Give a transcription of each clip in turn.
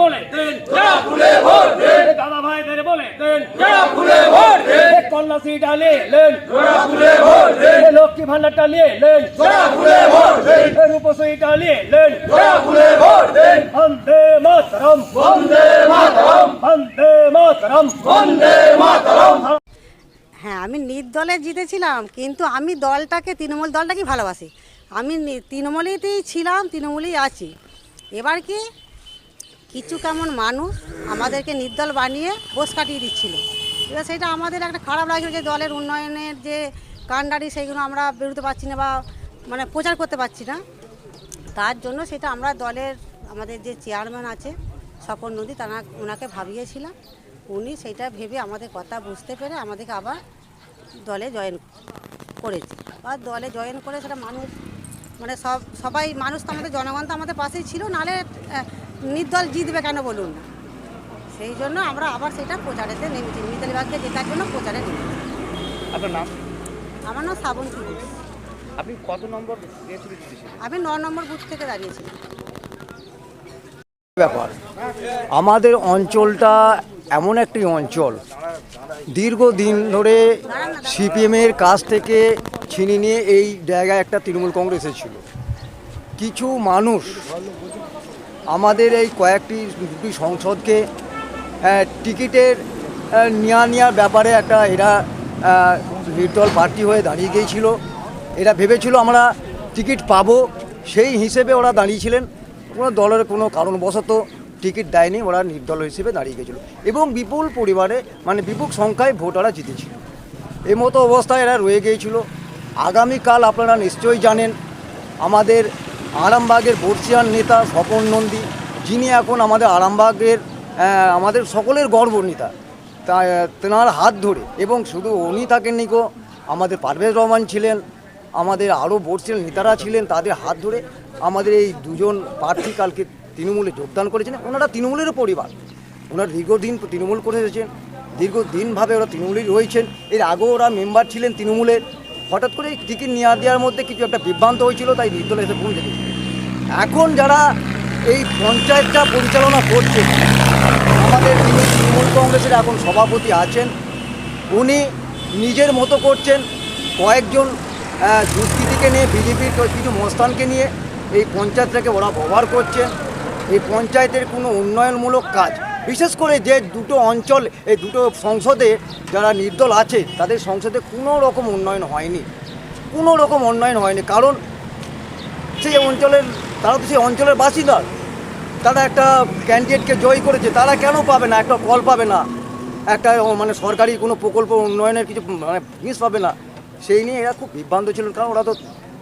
বলে দেন। যারা ফুলে ভোট দেন। দাদা ভাইদের বলে দেন। যারা ফুলে ভোট দেন। কন্যাশ্রীটা নিয়ে এলেন যারা ফুলে ভোট দেন। লক্ষ্মী ভান্ডারটা নিয়ে এলেন যারা ফুলে ভোট দেন। রূপশ্রীটা নিয়ে এলেন যারা ফুলে ভোট দেন। বন্দে মাতরম। বন্দে মাতরম। বন্দে মাতরম। বন্দে মাতরম। হ্যাঁ আমি নির্দলে জিতেছিলাম কিন্তু আমি দলটাকে তৃণমূল দলটাকে ভালোবাসি। আমি তৃণমূলেতেই ছিলাম তৃণমূলেই আছি। এবার কি? কিছু কেমন মানুষ আমাদেরকে নির্দল বানিয়ে বোস কাটিয়ে দিচ্ছিল। এবার সেটা আমাদের একটা খারাপ লাগছিল যে দলের উন্নয়নের যে কাণ্ডারি সেইগুলো আমরা বেরোতে পারছি না বা মানে প্রচার করতে পারছি না। তার জন্য সেটা আমরা দলের আমাদের যে চেয়ারম্যান আছে স্বপন নদী তারা ওনাকে ভাবিয়েছিলাম। উনি সেটা ভেবে আমাদের কথা বুঝতে পেরে আমাদেরকে আবার দলে জয়েন করেছে। বা দলে জয়েন করে সেটা মানুষ মানে সব সবাই মানুষ তো আমাদের জনগণ তো আমাদের পাশেই ছিল। নাহলে নির্দল জিতবে কেন বলুন? না সেই জন্য আমরা আবার সেটা প্রচারেতে নেমেছি। মিতালি বাগকে জেতার জন্য প্রচারে নেমেছি। আপনার নাম? আমার নাম শ্রাবন্তী ঘোষ। আপনি কত নম্বর আমি ন নম্বর বুথ থেকে দাঁড়িয়েছিলাম। ব্যাপার আমাদের অঞ্চলটা এমন একটি অঞ্চল। দীর্ঘদিন ধরে সিপিএমের কাছ থেকে ছিনিয়ে নিয়ে এই জায়গায় একটা তৃণমূল কংগ্রেস ছিল কিছু মানুষ আমাদের এই কয়েকটি দুটি সংসদকে টিকিটের নেওয়া নেওয়ার ব্যাপারে একটা এরা নির্দল প্রার্থী হয়ে দাঁড়িয়ে গিয়েছিল। এরা ভেবেছিল আমরা টিকিট পাবো, সেই হিসেবে ওরা দাঁড়িয়েছিলেন। কোনো দলের কোনো কারণবশত টিকিট দেয়নি, ওরা নির্দল হিসেবে দাঁড়িয়ে গেছিল এবং বিপুল পরিবারে মানে বিপুল সংখ্যায় ভোটাররা জিতেছিল। এই মতো অবস্থায় এরা রয়ে গিয়েছিল। আগামীকাল আপনারা নিশ্চয়ই জানেন, আমাদের আরামবাগের বর্ষিয়ান নেতা স্বপন নন্দী, যিনি এখন আমাদের আরামবাগের আমাদের সকলের গর্ব নেতা। তা, তেনার হাত ধরে এবং শুধু উনি থাকেন নিকো আমাদের পারভেজ রহমান ছিলেন, আমাদের আরও বর্ষিয়ান নেতারা ছিলেন, তাদের হাত ধরে আমাদের এই দুজন প্রার্থী কালকে তৃণমূলে যোগদান করেছেন। ওনারা তৃণমূলেরও পরিবার। ওনারা দীর্ঘদিন তৃণমূল করে এসেছেন, দীর্ঘদিনভাবে ওরা তৃণমূলেই রয়েছেন। এর আগেও ওরা মেম্বার ছিলেন তৃণমূলের। হঠাৎ করে টিকিট নেওয়া দেওয়ার মধ্যে কিছু একটা বিভ্রান্ত হয়েছিল, তাই নির্দল এসে পৌঁছে এখন যারা এই পঞ্চায়েতটা পরিচালনা করছে, আমাদের যিনি তৃণমূল কংগ্রেসের এখন সভাপতি আছেন। উনি নিজের মতো করছেন, কয়েকজন দুষ্কৃতীকে নিয়ে, বিজেপির কিছু মস্তানকে নিয়ে এই পঞ্চায়েতটাকে ওরা ব্যবহার করছেন। এই পঞ্চায়েতের কোনো উন্নয়নমূলক কাজ, বিশেষ করে যে দুটো অঞ্চল, এই দুটো সংসদে যারা নির্দল আছে, তাদের সংসদে কোনো রকম উন্নয়ন হয়নি। কোনো রকম উন্নয়ন হয়নি, কারণ সেই অঞ্চলের তারা তো সেই অঞ্চলের বাসিন্দা। তারা একটা ক্যান্ডিডেটকে জয় করেছে, তারা কেন পাবে না? একটা কল পাবে না। একটা মানে সরকারি কোনো প্রকল্প উন্নয়নের কিছু মানে জিনিস পাবে না। সেই নিয়ে এরা খুব বিভ্রান্ত ছিলেন, কারণ ওরা তো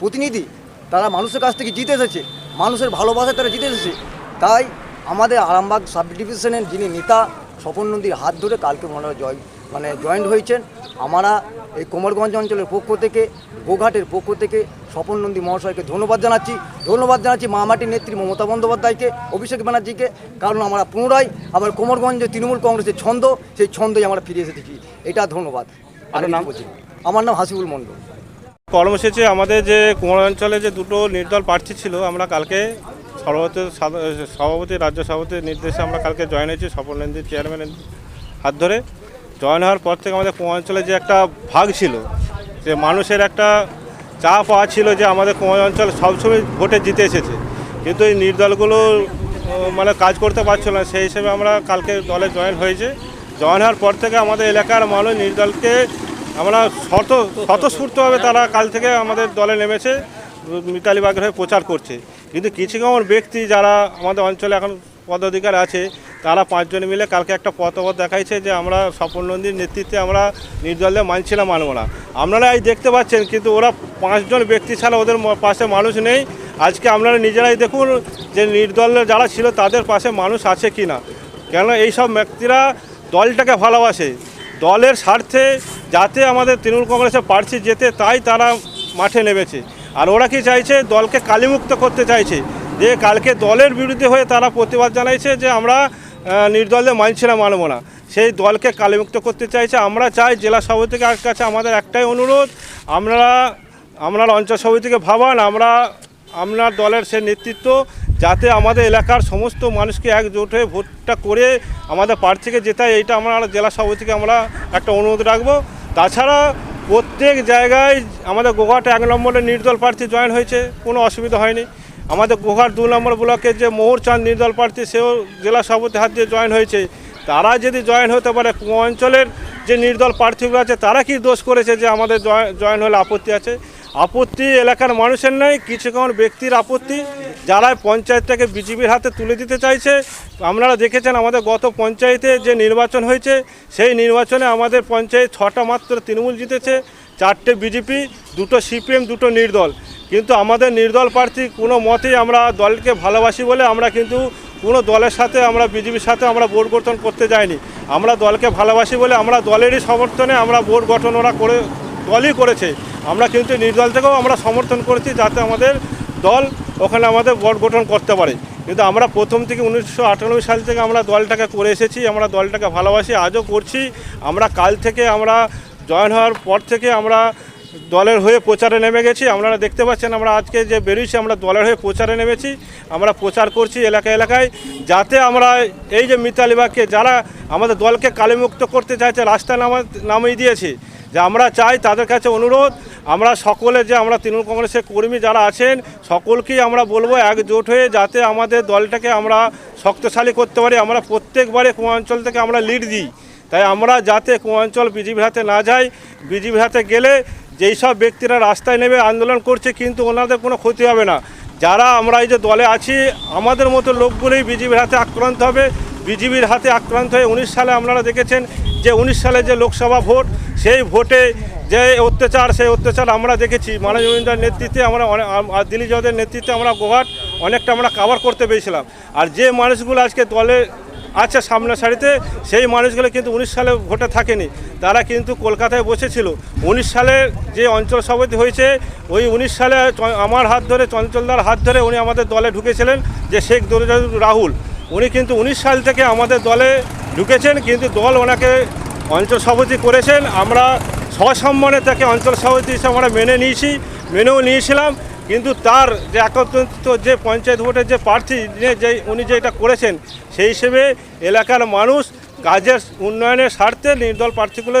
প্রতিনিধি। তারা মানুষের কাছ থেকে জিতে এসেছে। মানুষের ভালোবাসায় তারা জিতে এসেছে। তাই আমাদের আরামবাগ সাব ডিভিশনের যিনি নেতা, স্বপন নদীর হাত ধরে কালকে ওনারা জয় মানে জয়েন্ট হয়েছেন। আমরা এই কোমরগঞ্জ অঞ্চলের পক্ষ থেকে গোঘাটের পক্ষ থেকে স্বপন নন্দী মহাশয়কে ধন্যবাদ জানাচ্ছি। ধন্যবাদ জানাচ্ছি মামাটির নেত্রী মমতা বন্দ্যোপাধ্যায়কে অভিষেক ব্যানার্জিকে কারণ আমরা পুনরায় আবার কোমরগঞ্জে তৃণমূল কংগ্রেসের ছন্দ সেই ছন্দই আমরা ফিরে এসেছি। এটা ধন্যবাদ। আর নাম? আমার নাম হাসিবুল মণ্ডল। কর্মসূচি আমাদের যে কুমার অঞ্চলে যে দুটো নির্দল প্রার্থী ছিল আমরা কালকে সভাপতি সভাপতি রাজ্য সভাপতির নির্দেশে আমরা কালকে জয়েন হয়েছি স্বপনেন্দ্র চেয়ারম্যানের হাত ধরে। জয়েন হওয়ার পর থেকে আমাদের অঞ্চলে যে একটা ভাগ ছিল, যে মানুষের একটা চাপ পাওয়া ছিল যে আমাদের কুমার অঞ্চল সবসময় ভোটে জিতে এসেছে। কিন্তু এই নির্দলগুলো মানে কাজ করতে পারছিল না, সেই হিসেবে আমরা কালকে দলে জয়েন হয়েছে। জয়েন হওয়ার পর থেকে আমাদের এলাকার মানুষ নির্দলকে আমরা শত, স্বতঃস্ফূর্তভাবে তারা কাল থেকে আমাদের দলে নেমেছে, মিতালি বাগের হয়ে প্রচার করছে। কিন্তু কিছু কেমন ব্যক্তি যারা আমাদের অঞ্চলে এখন পদাধিকার আছে তারা পাঁচজন মিলে কালকে একটা পথবধ দেখাইছে যে আমরা স্বপন নন্দীর নেতৃত্বে আমরা নির্দলে মানছি না মানব না। আপনারা এই দেখতে পাচ্ছেন, কিন্তু ওরা পাঁচজন ব্যক্তি ছাড়া ওদের পাশে মানুষ নেই। আজকে আপনারা নিজেরাই দেখুন যে নির্দলের যারা ছিল তাদের পাশে মানুষ আছে কি না কেন এইসব ব্যক্তিরা দলটাকে ভালোবাসে। দলের স্বার্থে যাতে আমাদের তৃণমূল কংগ্রেসের প্রার্থী যেতে, তাই তারা মাঠে নেমেছে। আর ওরা কি চাইছে? দলকে কালিমুক্ত করতে চাইছে। যে কালকে দলের বিরুদ্ধে হয়ে তারা প্রতিবাদ জানাইছে যে আমরা নির্দলে মানছি না মানব না। সেই দলকে কালিমুক্ত করতে চাইছে। আমরা চাই জেলা সভাপতিকে কাছে আমাদের একটাই অনুরোধ, আমরা আমরা অঞ্চল সভাপতিকে ভাবান, আমরা আপনার দলের সে নেতৃত্ব যাতে আমাদের এলাকার সমস্ত মানুষকে একজোট হয়ে ভোটটা করে আমাদের প্রার্থীকে জেতায় এইটা আমরা জেলা সভাপতিকে আমরা একটা অনুরোধ রাখব। তাছাড়া প্রত্যেক জায়গায় আমাদের গোঘাটে এক নম্বরে নির্দল প্রার্থী জয়েন হয়েছে, কোনো অসুবিধা হয়নি। আমাদের গোঘাট দু নম্বর ব্লকের যে মোহর চাঁদ নির্দল প্রার্থী, সেও জেলা সভাপতি হাত দিয়ে জয়েন হয়েছে। তারা যদি জয়েন হতে পারে অঞ্চলের যে নির্দল প্রার্থীগুলো আছে, তারা কি দোষ করেছে যে আমাদের জয়- জয়েন হলে আপত্তি আছে? আপত্তি এলাকার মানুষের নেই কিছুক্ষণ ব্যক্তির আপত্তি। যারা পঞ্চায়েতটাকে বিজেপির হাতে তুলে দিতে চাইছে, আপনারা দেখেছেন আমাদের গত পঞ্চায়েতে যে নির্বাচন হয়েছে, সেই নির্বাচনে আমাদের পঞ্চায়েত ছটা মাত্র তৃণমূল জিতেছে, চারটে বিজেপি, দুটো সিপিএম, দুটো নির্দল। কিন্তু আমাদের নির্দল প্রার্থী কোনো মতেই আমরা দলকে ভালোবাসি বলে আমরা কিন্তু কোনো দলের সাথে আমরা, বিজেপির সাথে আমরা বোর্ড গঠন করতে যাইনি। আমরা দলকে ভালোবাসি বলে আমরা দলেরই সমর্থনে আমরা বোর্ড গঠন ওরা করে, দলই করেছে। আমরা কিন্তু নির্দল থেকেও আমরা সমর্থন করেছি যাতে আমাদের দল ওখানে আমাদের বোর্ড গঠন করতে পারে। কিন্তু আমরা প্রথম থেকে উনিশশো আটানব্বই সাল থেকে আমরা দলটাকে করে এসেছি, আমরা দলটাকে ভালোবাসি, আজও করছি। আমরা কাল থেকে আমরা জয়েন হওয়ার পর থেকে আমরা দলের হয়ে প্রচারে নেমে গেছি। আপনারা দেখতে পাচ্ছেন আমরা আজকে যে বেরিয়েছি, আমরা দলের হয়ে প্রচারে নেমেছি। আমরা প্রচার করছি এলাকা এলাকায় যাতে আমরা এই যে মিতালিবাগকে যারা আমাদের দলকে কালিমুক্ত করতে চাইছে, রাস্তা নামা নামিয়ে দিয়েছে, যে আমরা চাই তাদের কাছে অনুরোধ। আমরা সকলে যে আমরা তৃণমূল কংগ্রেসের কর্মী যারা আছেন, সকলকেই আমরা বলব একজোট হয়ে যাতে আমাদের দলটাকে আমরা শক্তিশালী করতে পারি। আমরা প্রত্যেকবারে কোন অঞ্চল থেকে আমরা লিড দিই। তাই আমরা যাতে কোন অঞ্চল বিজেপির হাতে না যাই বিজেপির হাতে গেলে যেই সব ব্যক্তিরা রাস্তায় নেমে আন্দোলন করছে কিন্তু ওনাদের কোনো ক্ষতি হবে না। যারা আমরা এই যে দলে আছি, আমাদের মতো লোকগুলোই বিজেপির হাতে আক্রান্ত হবে। বিজেপির হাতে আক্রান্ত হয়ে উনিশ সালে আপনারা দেখেছেন যে উনিশ সালে যে লোকসভা ভোট, সেই ভোটে যে অত্যাচার, সেই অত্যাচার আমরা দেখেছি। মানব মাননীয় নেতৃত্বে আমরা দিলীপ যাদবের নেতৃত্বে আমরা গোহাট অনেকটা আমরা কাভার করতে পেরেছিলাম। আর যে মানুষগুলো আজকে দলে আছে সামনের সারিতে সেই মানুষগুলো কিন্তু উনিশ সালে ভোটে থাকেনি। তারা কিন্তু কলকাতায় বসেছিল। উনিশ সালে যে অঞ্চল সভাপতি হয়েছে, ওই উনিশ সালে আমার হাত ধরে চঞ্চলদার হাত ধরে উনি আমাদের দলে ঢুকেছিলেন, যে শেখ দরুজাদ রাহুল। উনি কিন্তু উনিশ সাল থেকে আমাদের দলে ঢুকেছেন, কিন্তু দল ওনাকে অঞ্চল সভাপতি করেছেন। আমরা সসম্মানে তাকে অঞ্চল সভাপতি হিসেবে আমরা মেনে নিয়েছি, মেনেও নিয়েছিলাম। কিন্তু তার যে একত্রিত যে পঞ্চায়েত ভোটের যে প্রার্থী যে যে, উনি যেটা করেছেন, সেই হিসেবে এলাকার মানুষ কাজের উন্নয়নের স্বার্থে নির্দল প্রার্থীগুলো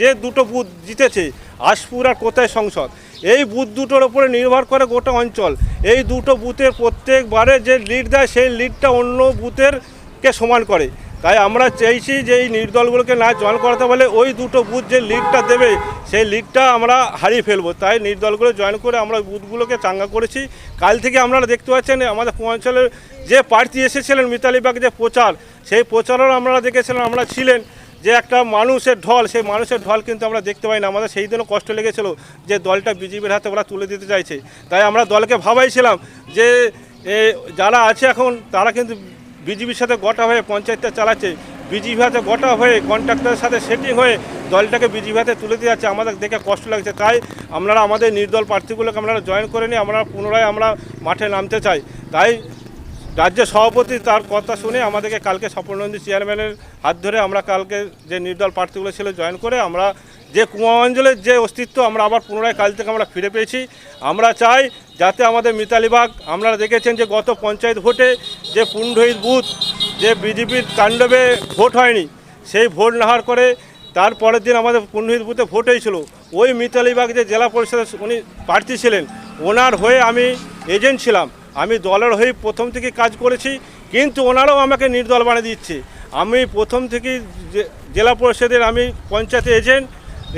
যে দুটো বুথ জিতেছে, আশপুর আর কোথায় সংসদ, এই বুথ দুটোর ওপরে নির্ভর করে গোটা অঞ্চল। এই দুটো বুথের প্রত্যেকবারে যে লিড দেয়, সেই লিডটা অন্য বুথের কে সমান করে। তাই আমরা চাইছি যে এই নির্দলগুলোকে না জয়েন করাতে বলে ওই দুটো বুথ যে লিগটা দেবে, সেই লিগটা আমরা হারিয়ে ফেলব। তাই নির্দলগুলো জয়েন করে আমরা বুথগুলোকে চাঙ্গা করেছি। কাল থেকে আপনারা দেখতে পাচ্ছেন আমাদের অঞ্চলের যে প্রার্থী এসেছিলেন, মিতালি বাগ যে প্রচার, সেই প্রচারও আপনারা দেখেছিলেন, আমরা ছিলেন যে একটা মানুষের ঢল, সেই মানুষের ঢল কিন্তু আমরা দেখতে পাই না আমাদের সেই দিনও কষ্ট লেগেছিল যে দলটা বিজেপির হাতে ওরা তুলে দিতে চাইছে। তাই আমরা দলকে ভাবাইছিলাম যে যারা আছে এখন, তারা কিন্তু বিজেপির সাথে গোটা হয়ে পঞ্চায়েতটা চালাচ্ছে। বিজেপি হাতে গোটা হয়ে কন্ট্রাক্টরের সাথে সেটিং হয়ে দলটাকে বিজেপি হাতে তুলে দিয়ে যাচ্ছে। আমাদের দেখে কষ্ট লাগছে। তাই আমরা আমাদের নির্দল প্রার্থীগুলোকে আমরা জয়েন করে নিই আমরা পুনরায় আমরা মাঠে নামতে চাই। তাই রাজ্য সভাপতি তার কথা শুনে আমাদেরকে কালকে স্বপনন্দী চেয়ারম্যানের হাত ধরে আমরা কালকে যে নির্দল প্রার্থীগুলো ছিল জয়েন করে আমরা যে কুয়া অঞ্চলের যে অস্তিত্ব আমরা আবার পুনরায় কাল থেকে আমরা ফিরে পেয়েছি। আমরা চাই যাতে আমাদের মিতালিবাগ আপনারা দেখেছেন যে গত পঞ্চায়েত ভোটে যে পুণ্ডহিত বুথ, যে বিজেপির তাণ্ডবে ভোট হয়নি, সেই ভোট না হওয়ার করে তারপরের দিন আমাদের পুণ্যহিত বুথে ভোট হয়েছিল। ওই মিতালিবাগ যে জেলা পরিষদের উনি প্রার্থী ছিলেন, ওনার হয়ে আমি এজেন্ট ছিলাম। আমি দলের হয়ে প্রথম থেকে কাজ করেছি, কিন্তু ওনারাও আমাকে নির্দল বানিয়ে দিচ্ছে। আমি প্রথম থেকে জেলা পরিষদের আমি পঞ্চায়েতে এজেন্ট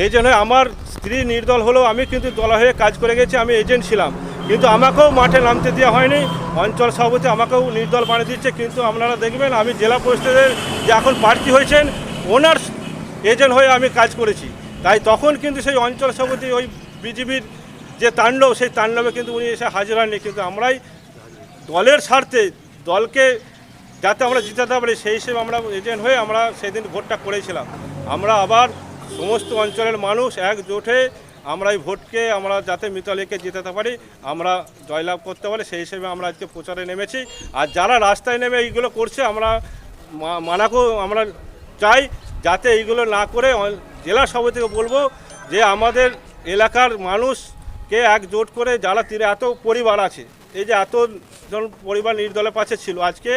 এজেন্ট হয়ে আমার স্ত্রী নির্দল হলেও আমি কিন্তু দলা হয়ে কাজ করে গেছি, আমি এজেন্ট ছিলাম। কিন্তু আমাকেও মাঠে নামতে দেওয়া হয়নি, অঞ্চল সভাপতি আমাকেও নির্দল বানিয়ে দিচ্ছে কিন্তু আপনারা দেখবেন আমি জেলা পরিষদের যে এখন প্রার্থী হয়েছেন, ওনার এজেন্ট হয়ে আমি কাজ করেছি। তাই তখন কিন্তু সেই অঞ্চল সভাপতি ওই বিজেপির যে তাণ্ডব, সেই তাণ্ডবে কিন্তু উনি এসে হাজির হননি। কিন্তু আমরাই দলের স্বার্থে দলকে যাতে আমরা জিতাতে পারি, সেই হিসেবে আমরা এজেন্ট হয়ে আমরা সেদিন ভোটটা করেছিলাম। আমরা আবার সমস্ত অঞ্চলের মানুষ একজোট আমরা এই ভোটকে, আমরা যাতে মিতালিকে জিতাতে পারি, আমরা জয়লাভ করতে পারি, সেই হিসেবে আমরা আজকে প্রচারে নেমেছি। আর যারা রাস্তায় নেমে এইগুলো করছে, আমরা মানাকেও আমরা চাই যাতে এইগুলো না করে জেলা সভাপতিকে বলব যে আমাদের এলাকার মানুষকে একজোট করে যারা তীরে, এত পরিবার আছে, এই যে এত জন পরিবার নির্দলের পাশে ছিল, আজকে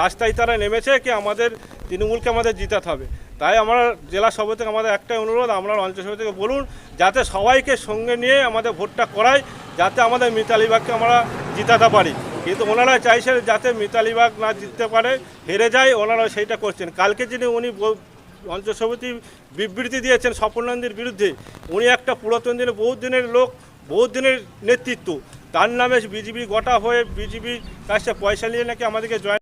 রাস্তায় তারা নেমেছে, কি আমাদের তৃণমূলকে আমাদের জিতাতে হবে। তাই আমরা জেলা সভাপতি থেকে আমাদের একটাই অনুরোধ, আমরা অঞ্চল সভাপতি থেকে বলুন, যাতে সবাইকে সঙ্গে নিয়ে আমাদের ভোটটা করায়, যাতে আমাদের মিতালি বাগকে আমরা জিতাতে পারি। কিন্তু ওনারা চাইছেন যাতে মিতালি বাগ না জিততে পারে, হেরে যায়, ওনারা সেইটা করছেন। কালকে যিনি উনি অঞ্চল সভাপতি বিবৃতি দিয়েছেন স্বপন নন্দীর বিরুদ্ধে, উনি একটা পুরাতন দিনের বহু দিনের লোক বহু দিনের নেতৃত্ব। তার নামে বিজেপি গোটা হয়ে বিজেপির কাছে পয়সা নিয়ে নাকি আমাদেরকে জয়েন